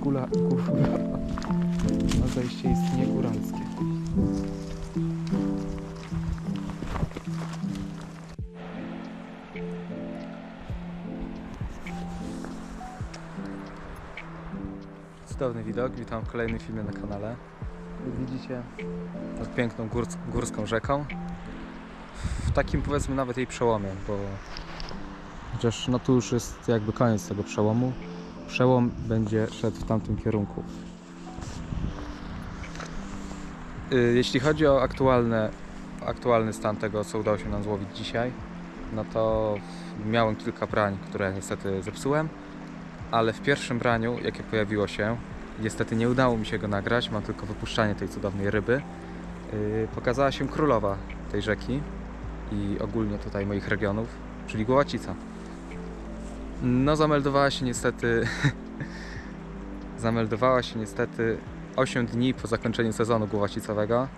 Gula, góra. Na zejście istnieje góralskie. Cudowny widok, witam w kolejnym filmie na kanale. Jak widzicie, nad piękną górs- górską rzeką. W takim powiedzmy nawet jej przełomie, bo chociaż no tu już jest jakby koniec tego przełomu. Przełom będzie szedł w tamtym kierunku. Y, Jeśli chodzi o aktualne, aktualny stan tego, co udało się nam złowić dzisiaj, no to miałem kilka brań, które niestety zepsułem, ale w pierwszym braniu, jakie pojawiło się, niestety nie udało mi się go nagrać, mam tylko wypuszczanie tej cudownej ryby. Yy, pokazała się królowa tej rzeki i ogólnie tutaj moich regionów, czyli Gołacica. No zameldowała się niestety zameldowała się niestety 8 dni po zakończeniu sezonu głowacicowego,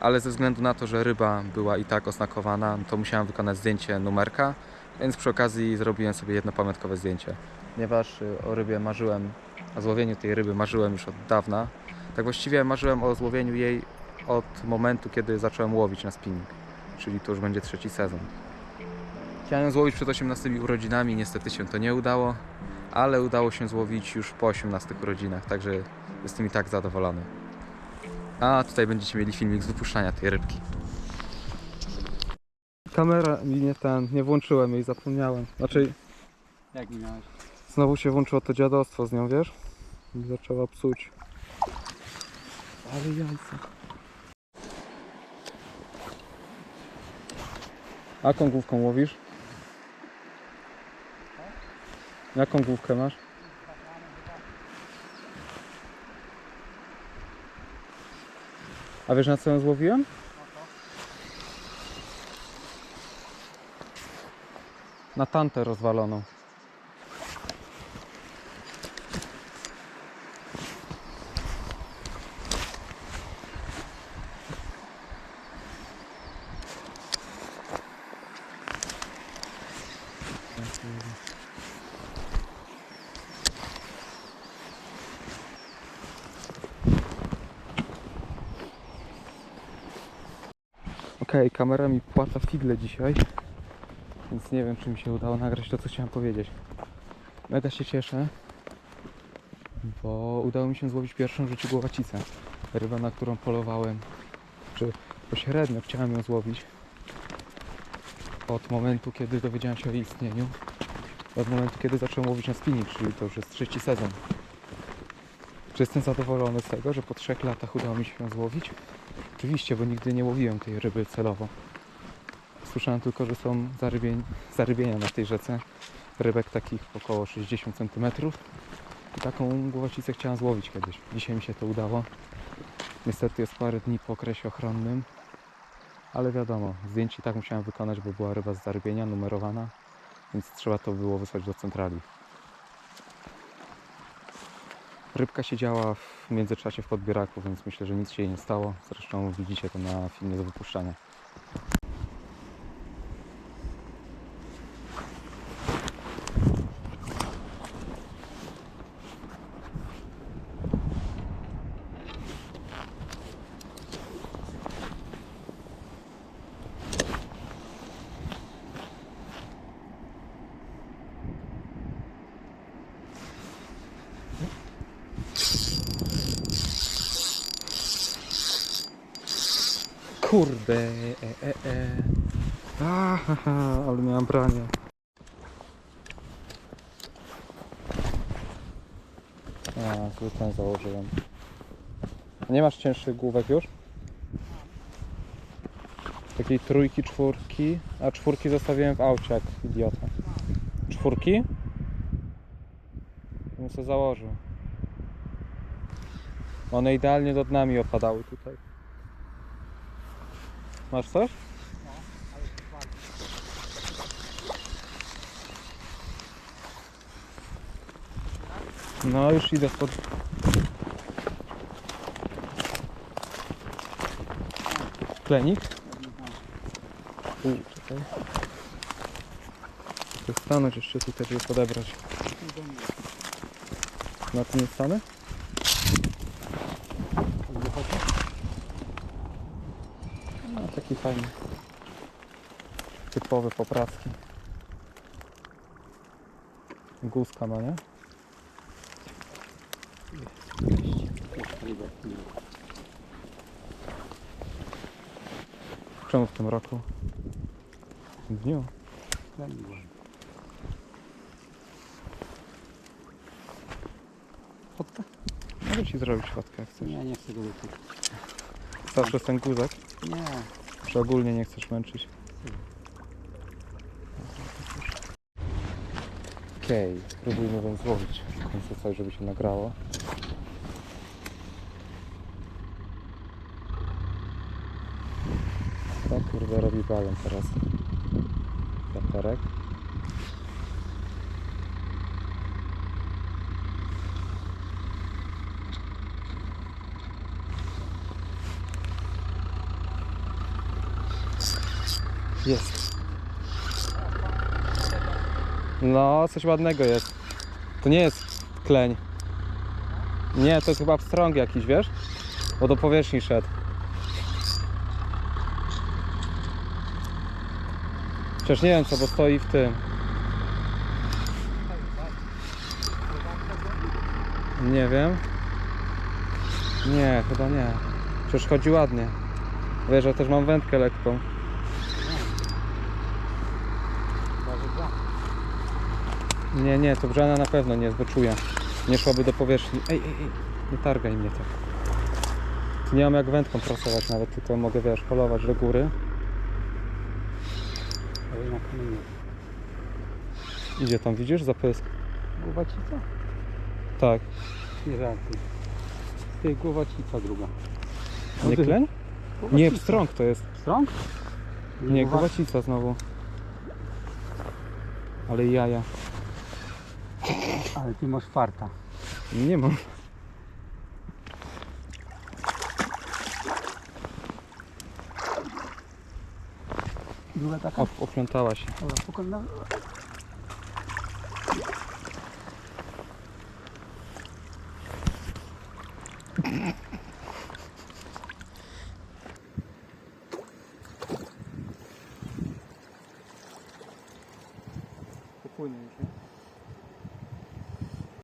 ale ze względu na to, że ryba była i tak oznakowana, to musiałem wykonać zdjęcie numerka, więc przy okazji zrobiłem sobie jedno pamiątkowe zdjęcie. Ponieważ y, o rybie marzyłem, o złowieniu tej ryby marzyłem już od dawna. Tak właściwie marzyłem o złowieniu jej od momentu, kiedy zacząłem łowić na spinning, czyli to już będzie trzeci sezon. Chciałem złowić przed 18 urodzinami, niestety się to nie udało, ale udało się złowić już po 18 urodzinach, także jestem i tak zadowolony. A tutaj będziecie mieli filmik z wypuszczania tej rybki. Kamera mi nie ten, nie włączyłem jej, zapomniałem. Znaczy, Jak mi miałeś? znowu się włączyło to dziadostwo z nią, wiesz? I zaczęła psuć. Ale jajca. Jaką główką łowisz? Jaką główkę masz? A wiesz na co ją złowiłem? Na tantę rozwaloną. Okej, kamera mi płaca figle dzisiaj, więc nie wiem, czy mi się udało nagrać to, co chciałem powiedzieć. Mega się cieszę, bo udało mi się złowić pierwszą w życiu głowacicę. Ryba, na którą polowałem, czy pośrednio chciałem ją złowić od momentu, kiedy dowiedziałem się o jej istnieniu, od momentu, kiedy zacząłem łowić na spinning, czyli to już jest trzeci sezon. Czy jestem zadowolony z tego, że po trzech latach udało mi się ją złowić? Oczywiście, bo nigdy nie łowiłem tej ryby celowo. Słyszałem tylko, że są zarybień, zarybienia na tej rzece. Rybek takich około 60 cm. I taką głowacicę chciałem złowić kiedyś. Dzisiaj mi się to udało. Niestety jest parę dni po okresie ochronnym. Ale wiadomo, zdjęcie i tak musiałem wykonać, bo była ryba z zarybienia, numerowana. Więc trzeba to było wysłać do centrali. Rybka siedziała w międzyczasie w podbieraku, więc myślę, że nic się jej nie stało. Zresztą widzicie to na filmie do wypuszczania. Kurde, e, e, e. Ahaha, ale miałem branie. A, ten założyłem. Nie masz cięższych główek już? Takiej trójki, czwórki, a czwórki zostawiłem w aucie jak idiota. Czwórki? Bym sobie założył. One idealnie do dnami opadały tutaj. Masz coś? No już idę spod... Klenik? U, czekaj. Chcę stanąć jeszcze tutaj, żeby podebrać. Na tym nie stanę? Taki fajny. Typowy poprawki. Guzka ma, nie? Czemu w tym roku? W dniu? Fotkę? Mogę ci zrobić fotkę jak chcesz. Nie, nie chcę go dotykać. Zawsze ten guzek, Nie. Czy ogólnie nie chcesz męczyć? Okej, spróbujmy ją złowić w końcu coś, żeby się nagrało. O kurde, robi balon teraz. Wiaterek. Jest. No, coś ładnego jest. To nie jest kleń. Nie, to chyba pstrąg jakiś, wiesz? Bo do powierzchni szedł. Przecież nie wiem co, bo stoi w tym. Nie wiem. Nie, chyba nie. Przecież chodzi ładnie. Wiesz, że też mam wędkę lekką. Nie, nie, to brzana na pewno nie czuję. Nie szłaby do powierzchni. Ej, ej, ej, nie targaj mnie tak. Nie mam jak wędką pracować nawet, tylko mogę, wiesz, polować do góry. Ale na kamieniu. Idzie tam, widzisz, zapysk. Głowacica? Tak. Nie żartuj. Z tej głowacica druga. Nie ty- kleń? Nie, pstrąg to jest. Pstrąg? Nie, Głowa- głowacica znowu. Ale jaja. Ale ty masz farta. Nie mam. Druga taka? O, oplątała się. Dobra, pokaż